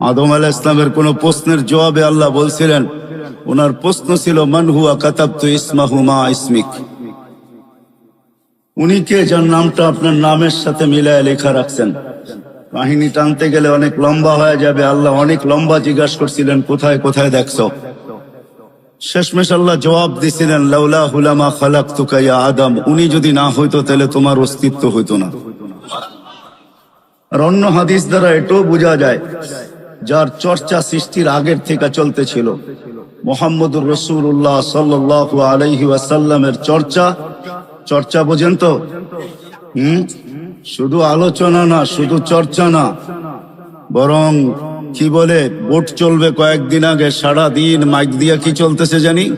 আদম আলাহ ইসলামের কোন প্রশ্নের জবাবে আল্লাহ বলছিলেন, ওনার প্রশ্ন ছিল, মান হুয়া কাতাবতু ইসমিক? উনি কে যার নামটা আপনার নামের সাথে মিলায় লেখা রাখছেন? কাহিনী টানতে গেলে অনেক লম্বা হয়ে যাবে। আল্লাহ অনেক লম্বা জিজ্ঞাসা করছিলেন, কোথায় কোথায় দেখছ? শেষমেশ আল্লাহ জবাব দিছিলেন, লাউলা হুলামা খালাক তুকাইয়া আদম। উনি যদি না হইতো, তাহলে তোমার অস্তিত্ব হইতো না। আর অন্য হাদিস দ্বারা এটাও বোঝা যায় যার চর্চা সৃষ্টির আগের থেকে চলতেছিল। মোহাম্মদুর রসুল্লাহ সাল্লাহ আলাইহি ওয়াসাল্লামের চর্চা। চর্চা বোঝেন তো? হুম? শুধু আলোচনা না, শুধু চর্চা না। বরং কি বলে, ভোট চলবে কয়েকদিন আগে সারা দিন মাইক দিয়া কি চলতেছে জানি?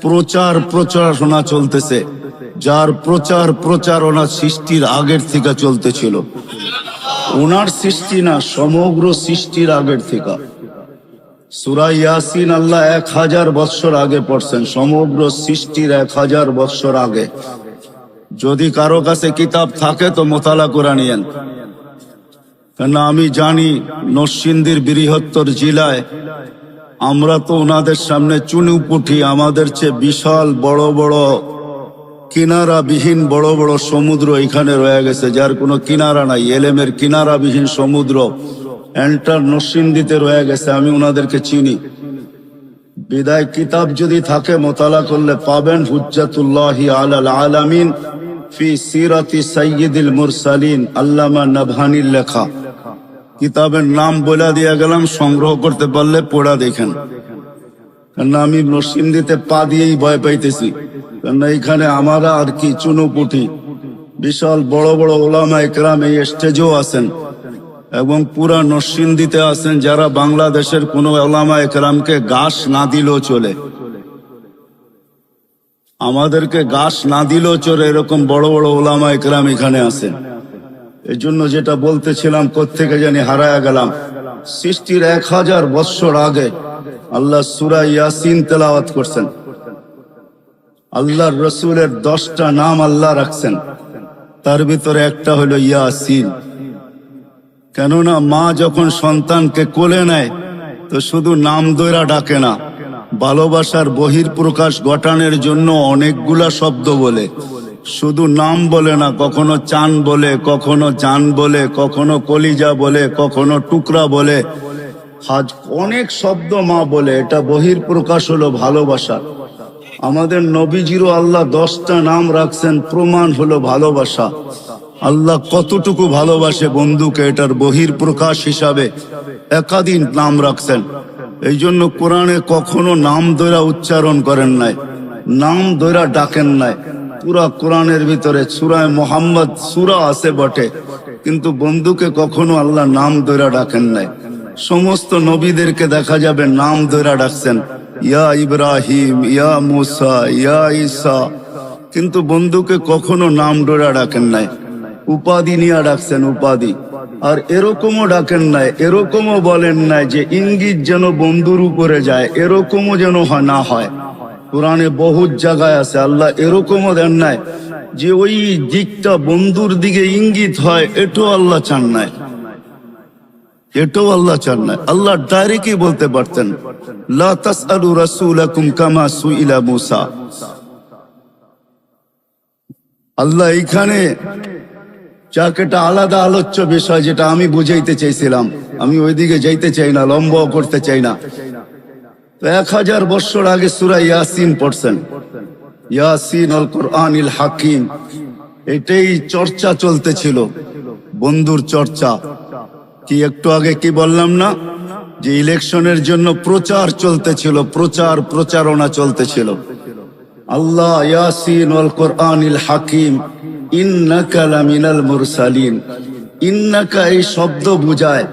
প্রচার প্রচারণা চলতেছে। যার প্রচার প্রচারণা সৃষ্টির আগের থেকে চলতেছিল। ওনার সৃষ্টি না, সমগ্র সৃষ্টির আগের থেকে। সুরা ইয়াসিন আল্লাহ এক হাজার বৎসর আগে পড়ছেন, সমগ্র সৃষ্টির এক হাজার বৎসর আগে। যদি কারও কাছে কিতাব থাকে তো মোতালা করে নিয়েন। কেন আমি জানি নরসিংদীর বৃহত্তর জেলায় আমরা তো ওনাদের সামনে চুনু পুঠি, আমাদের চেয়ে বিশাল বড় বড় কিনারা বিহীন বড় বড় সমুদ্র এখানে রয়ে গেছে, যার কোনো কিনারা নাই। এলেমের কিনারা বিহীন সমুদ্র এন্টার নরসিংদীতে রয়ে গেছে, আমি ওনাদেরকে চিনি। বিদায় কিতাব যদি থাকে, মোতালা করলে পাবেন হুজ্জাতুল্লাহি আলাল আলামিন ফি সিরাতি সাইয়্যিদিল মুরসালিন, আল্লামা নাভানির লেখা। কিতাবের নাম বলে দিয়ে গেলাম, সংগ্রহ করতে পারলে পড়া দেখেন। কেন আমি নরসিংদীতে পা দিয়েই ভয় পাইতেছি। কেন এইখানে আমারা আর কি চুনোপুটি বিশাল বড় বড় ওলামা একরাম এই স্টেজেও আছেন। এবং পুরা নরসিংদীতে আছেন যারা বাংলাদেশের কোন ওলামা একরামকে ঘাস না দিলেও চলে। আমাদেরকে ঘাস না দিলেও চলে এরকম বড় বড় ওলামা একরাম এখানে আছেন। এই জন্য যেটা বলতেছিলাম কোথেকে জানি হারায়া গেলাম। সৃষ্টির এক হাজার বৎসর আগে আল্লাহ সুরা ইয়াসিন তেলাওয়াত করছেন। আল্লাহর রসুলের দশটা নাম আল্লাহ রাখছেন। তার ভিতরে একটা হলো ইয়াসিন। কেননা মা যখন সন্তানকে কোলে নেয়, তো শুধু নাম দৈরা ডাকে না, ভালোবাসার বহির প্রকাশ ঘটানোর জন্য অনেকগুলা শব্দ বলে। শুধু নাম বলে না, কখনো চান বলে, কখনো চান বলে, কখনো কলিজা বলে, কখনো টুকরা বলে। হাজ অনেক শব্দ মা বলে, এটা বহির প্রকাশ হলো ভালোবাসা। আমাদের নবীজিরও আল্লাহ দশটা নাম রাখছেন, প্রমাণ হলো ভালোবাসা। আল্লাহ কতটুকু ভালোবাসে বন্ধুকে, এটার বহির প্রকাশ হিসাবে একাধিক নাম রাখছেন। এই জন্য কোরআনে কখনো নাম দৈরা উচ্চারণ করেন নাই, নাম দৈরা ডাকেন নাই। পুরা কোরআনের ভিতরে সুরায় মোহাম্মদ সুরা আছে বটে। কিন্তু বন্ধুকে কখনো আল্লাহ নাম দৈরা ডাকেন নাই। সমস্ত নবীদেরকে দেখা যাবে নাম দৈরা ডাকছেন, ইয়া ইব্রাহিম, ইয়া মুসা, ইয়া ঈসা। কিন্তু বন্ধুকে কখনো নাম ডোরা ডাকেন নাই। উপাধি নিয়ে ডাকছেন উপাধি। আর এরকমও ডাকেন নাই, এরকমও বলেন নাই যে ইঙ্গিত যেন বন্ধুর উপরে যায়, এরকমও যেন না হয়। কোরআনে বহুত জায়গায় আছে, আল্লাহ এরকমও দেন নাই যে ওই দিকটা বন্ধুর দিকে ইঙ্গিত হয়, এটাও আল্লাহ চান নাই। এটাও আল্লাহ চান না আল্লাহ ডাইরেক্টই বলতে পারতেন, লা তাসআলু রাসূলাকুম কামা সুইলা মুসা। আল্লাহ এইখানে যাক এটা আলাদা আলোচ্য বিষয় যেটা আমি বুঝাইতে চাইছিলাম। আমি ওইদিকে যাইতে চাই না লম্ব করতে চাই না। এক হাজার বছর আগে সুরা ইয়াসিন পড়ছেন। ইয়াসিন আল কোরআনিল হাকিম। এটাই চর্চা চলতেছিল, বন্ধুর চর্চা। কি একটু আগে কি বললাম না? যে ইলেকশনের জন্য প্রচার চলতেছিল, প্রচার প্রচারণা চলতেছিল। আল্লাহ ইয়াসিন ওয়াল কোরআনিল হাকিম, ইন্নাকা লামিনাল মুরসালিন। ইন্নাকা এই শব্দ বুঝায়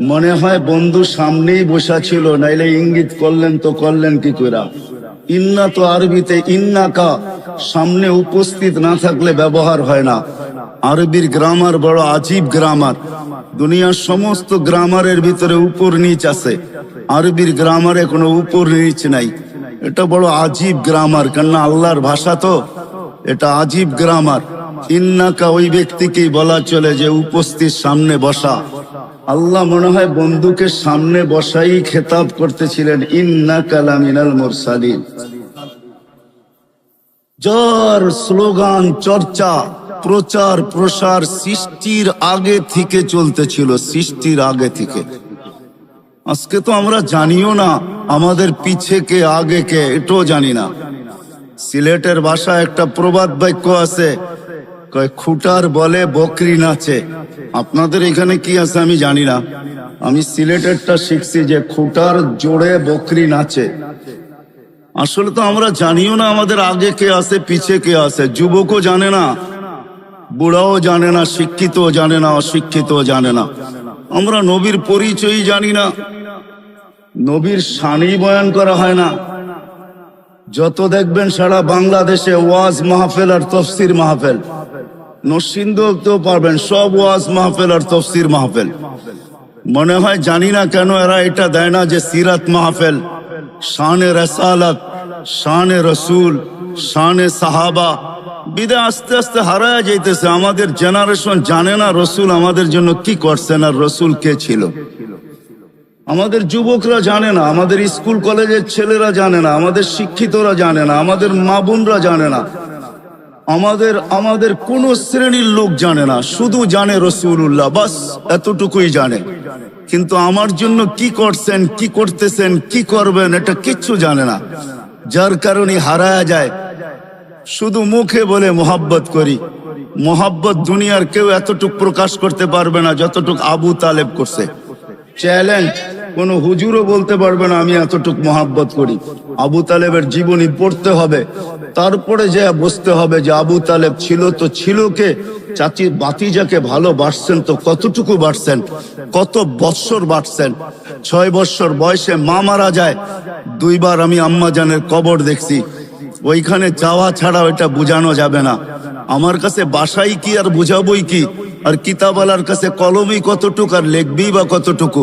মনে হয় বন্ধু সামনেই বসা ছিল, নাইলে ইঙ্গিত করলেন তো করলেন কি কইরা। ইন্না তো আরবিতে ইন্নাকা, সামনে উপস্থিত না থাকলে ব্যবহার হয় না। আরবির গ্রামার বড় আজীব গ্রামার। দুনিয়ার সমস্ত গ্রামারের ভিতরে উপর নিচ আছে। আরবির গ্রামারে কোনো উপর নিচ নাই। এটা বড় আজীব গ্রামার, কেননা আল্লাহর ভাষা তো এটা আজীব গ্রামার। ইন্নাকা ওই ব্যক্তিকেই বলা চলে যে উপস্থিত সামনে বসা। আল্লাহ মনে হয় বন্ধুকে সামনে বসাই খেতাব করতেছিলেন ইন্না কালামিনাল মুরসালিন। জর স্লোগান, চর্চা, প্রচার, প্রসার সৃষ্টির আগে থেকে চলতেছিল, সৃষ্টির আগে থেকে। আজকে তো আমরা জানিও না, আমাদের পিছে কে, আগে কে, এটাও জানি না। সিলেটের ভাষায় একটা প্রবাদ বাক্য আছে কয়, খুটার বলে বকরি নাচে। আপনাদের এখানে কি আছে আমি জানি না। আমি সিলেটেরটা শিখছি যে খুটার জোরে বকরি নাচে। আসলে তো আমরা জানিও না আমাদের আগে কে আছে, পিছে কে আছে। যুবকও জানে না, বুড়াও জানে না, শিক্ষিতও জানে না, অশিক্ষিতও জানে না। আমরা নবীর পরিচয়ই জানি না। নবীর সানি বয়ান করা হয় না। যত দেখবেন সারা বাংলাদেশে ওয়াজ মাহফেল আর তফসির মাহফিল। নরসিংদীতেও পারবেন, সব ওয়াজ মাহফিল আর তফসির মাহফিল। মনে হয় জানি না কেন এরা এটা দেয় না যে সিরাত মাহফিল। শানে রসালাত, শানে রসুল, শানে সাহাবা। বিদে আস্তে আস্তে হারায় যাইতেছে। আমাদের জেনারেশন জানে না রসুল আমাদের জন্য কি করছেন আর রসুল কে ছিল। আমাদের যুবকরা জানে না, আমাদের স্কুল কলেজের ছেলেরা জানে না, আমাদের শিক্ষিতরা জানে না, আমাদের মা বোনরা জানে না। আমাদের আমাদের কোন শ্রেণির লোক জানে না, শুধু জানে রসুল্লাহ বাস এতটুকুই জানে। কিন্তু আমার জন্য কি করছেন, কি করতেছেন, কি করবেন, এটা কিচ্ছু জানে না। যার কারণে হারায়া যায়। শুধু মুখে বলে মোহাব্বত করি। মোহাব্বত দুনিয়ার কেউ এতটুক প্রকাশ করতে পারবে না, যতটুক আবু তালেব করছে। চ্যালেঞ্জ কোন হুজুরও বলতে পারবে না, আমি এতটুক মহাব্বত করি। আবু তালেবের জীবনী পড়তে হবে, তারপরে যে বুঝতে হবে যে আবু তালেব ছিল তো ছিল কে চাচি বাতিজাকে ভালোবাসছেন তো কতটুকু বাড়ছেন, কত বৎসর বাড়ছেন, ছয় বৎসর বয়সে মা মারা যায়, দুইবার আমি আম্মা জানের কবর দেখছি, ওইখানে যাওয়া ছাড়া ওইটা বোঝানো যাবে না। আমার কাছে বাসাই কি আর বুঝাবই কি, আর কিতাবালার কাছে কলমই কতটুকু আর লিখবেই বা কতটুকু?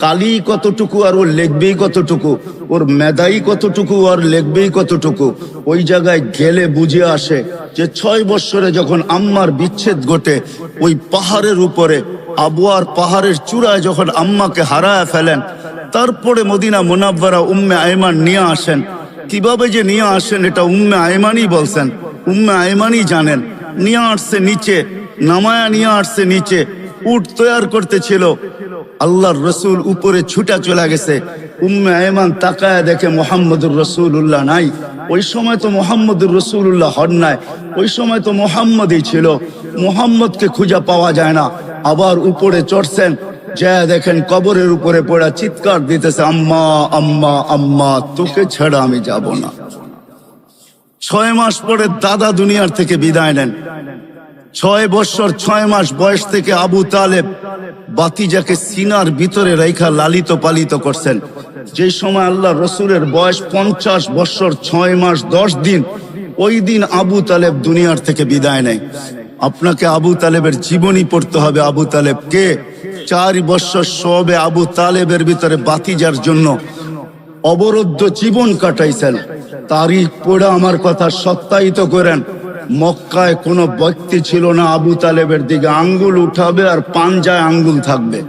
কালি কতটুকু আর ওর লিখবেই কতটুকু? ওর মেধাই কতটুকু আর লিখবেই কতটুকু? ওই জায়গায় গেলে বুঝে আসে যে ছয় বৎসরে যখন আম্মার বিচ্ছেদ ঘটে, ওই পাহাড়ের উপরে, আবুয়ার পাহাড়ের চূড়ায় যখন আম্মাকে হারায় ফেলেন, তারপরে মদিনা মোনাব্বারা উম্মে আয়মান নিয়ে আসেন। কীভাবে যে নিয়ে আসেন এটা উম্মে আয়মানই বলছেন। উম্মে আয়মানই জানেন। নিয়ে আসছে নিচে, নামায়া নিয়ে আসছে নিচে। উট তৈয়ার করতেছিল। আল্লাহর রসুল উপরে ছুটা চলে গেছে। উম্মে আয়মান তাকায় দেখে মোহাম্মদুর রসুল্লাহ নাই। ওই সময় তো মোহাম্মদুর রসুল্লাহ হন নাই। ওই সময় তো মোহাম্মদই ছিল। মোহাম্মদকে খুঁজে পাওয়া যায় না। আবার উপরে চড়ছেন। যা দেখেন কবরের উপরে পড়া চিৎকার দিতেছে, আম্মা আম্মা আম্মা, তোকে ছাড়া আমি যাব না। ছয় মাস পরে দাদা দুনিয়ার থেকে বিদায় নেন। ছয় বছর, ছয় মাস বয়স থেকে আবু তালেব বাতিজাকে সিনার ভিতরে রেখা লালিত পালিত করছেন। যে সময় আল্লাহ রসুলের বয়স পঞ্চাশ বছর, ছয় মাস, দশ দিন, ওই দিন আবু তালেব দুনিয়ার থেকে বিদায় নেয়। আপনাকে আবু তালেবের জীবনী পড়তে হবে। আবু তালেব কে? চার বছর সবে আবু তালেবের ভিতরে বাতিজার জন্য অবরুদ্ধ জীবন কাটাইছেন। তারিখ পড়ে আমার কথা সত্যায়িত করেন। মক্কায় কোনো ব্যক্তি ছিল না আবু তালেবের দিকে আঙ্গুল উঠাবে আর পাঞ্জায় আঙ্গুল থাকবে।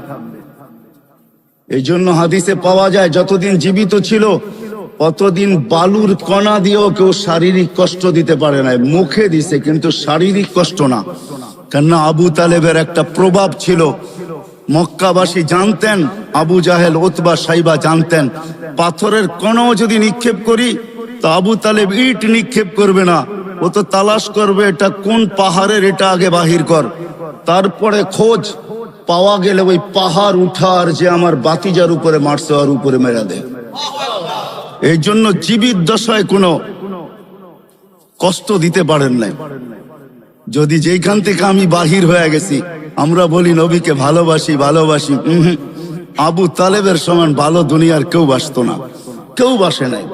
এই জন্য হাদিসে পাওয়া যায়, যতদিন জীবিত ছিল, ততদিন বালুর কণা দিয়েও কেউ শারীরিক কষ্ট দিতে পারে না মুখে দিছে, কিন্তু শারীরিক কষ্ট না। কেননা আবু তালেবের একটা প্রভাব ছিল। মক্কাবাসী জানতেন, আবু জাহেল ওতবা সাইবা জানতেন, পাথরের কণাও যদি নিক্ষেপ করি, তো আবু তালেব ইট নিক্ষেপ করবে না। ও তো তালাশ করবে এটা কোন পাহাড়ের, এটা আগে বাহির কর। তারপরে খোঁজ। পাওয়া গেলে ওই পাহাড় উঠার যে আমার বাতিজার উপরে মারছে আর উপরে মেরা দেয় এই জন্য জীবিত দশায় কোনো কষ্ট দিতে পারেন নাই। যদি যেখান থেকে আমি বাহির হয়ে গেছি, আমরা বলি, নবীকে ভালোবাসি ভালোবাসি। আবু তালেবের সমান ভালো দুনিয়ার কেউ বাসতো না। কেউ বাসে নাই।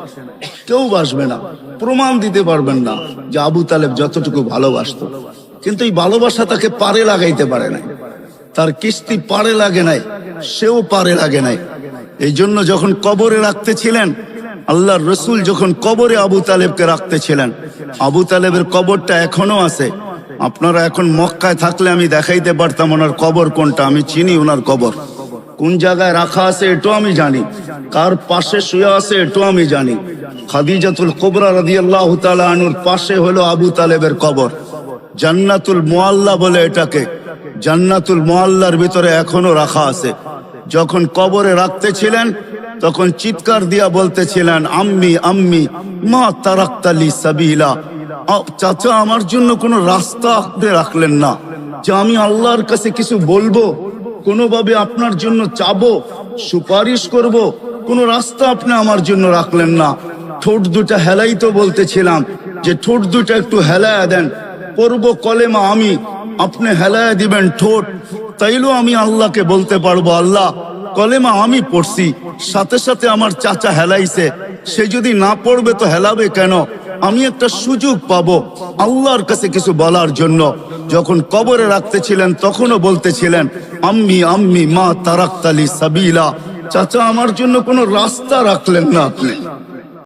কেউ বাসবে না। প্রমাণ দিতে পারবেন না যে আবু তালেব যতটুকু ভালোবাসতো। কিন্তু এই ভালোবাসা তাকে পারে লাগাইতে পারে নাই। তার কিস্তি পারে লাগে নাই, সেও পারে লাগে নাই। এই জন্য যখন কবরে রাখতে ছিলেন আল্লাহর রসুল যখন কবরে আবু তালেবকে রাখতে ছিলেন আবু তালেবের কবরটা এখনও আছে। আপনারা এখন মক্কায় থাকলে আমি দেখাইতে পারতাম ওনার কবর কোনটা, আমি চিনি ওনার কবর। কোন জায়গায় রাখা আছে এটাও আমি জানি। কার পাশে শুয়ে আছে এটাও আমি জানি। খাদিজাতুল কোবরা রাদিয়াল্লাহু তাআলা আনুর পাশে হলো আবু তালেবের কবর। জান্নাতুল মোয়াল্লা বলে এটাকে। জান্নাতুল মুআল্লার ভিতরে এখনও রাখা আছে। যখন কবরে রাখতেছিলেন, তখন চিৎকার দিয়া বলতেছিলেন, আম্মি আম্মি, মা তারাক্তালি সাবিলা। চাচা, আমার জন্য কোনো রাস্তা রাখলেন না। যে আমি আল্লাহর কাছে কিছু বলব কোনোভাবে আপনার জন্য চাবো, সুপারিশ করব, কোনো রাস্তা আপনি আমার জন্য রাখলেন না। ঠোঁট দুটা হেলাই তো বলতেছিলাম যে ঠোঁট দুটা একটু হেলায়া দেন, পড়ব কলেমা আমি, আপনি হেলায়া দিবেন ঠোঁট, তাইলেও আমি আল্লাহকে বলতে পারব, আল্লাহ, কলেমা আমি পড়ছি, সাথে সাথে আমার চাচা হেলাইছে, সে যদি না পড়বে তো হেলাবে কেন? আমি একটা সুযোগ পাব আল্লাহর কাছে কিছু বলার জন্য। যখন কবরে রাখতেছিলেন, তখনও বলতেছিলেন, আম্মি আম্মি, মা তারাক্তালি সাবিলা। চাচা, আমার জন্য কোনো রাস্তা রাখলেন না আপনি।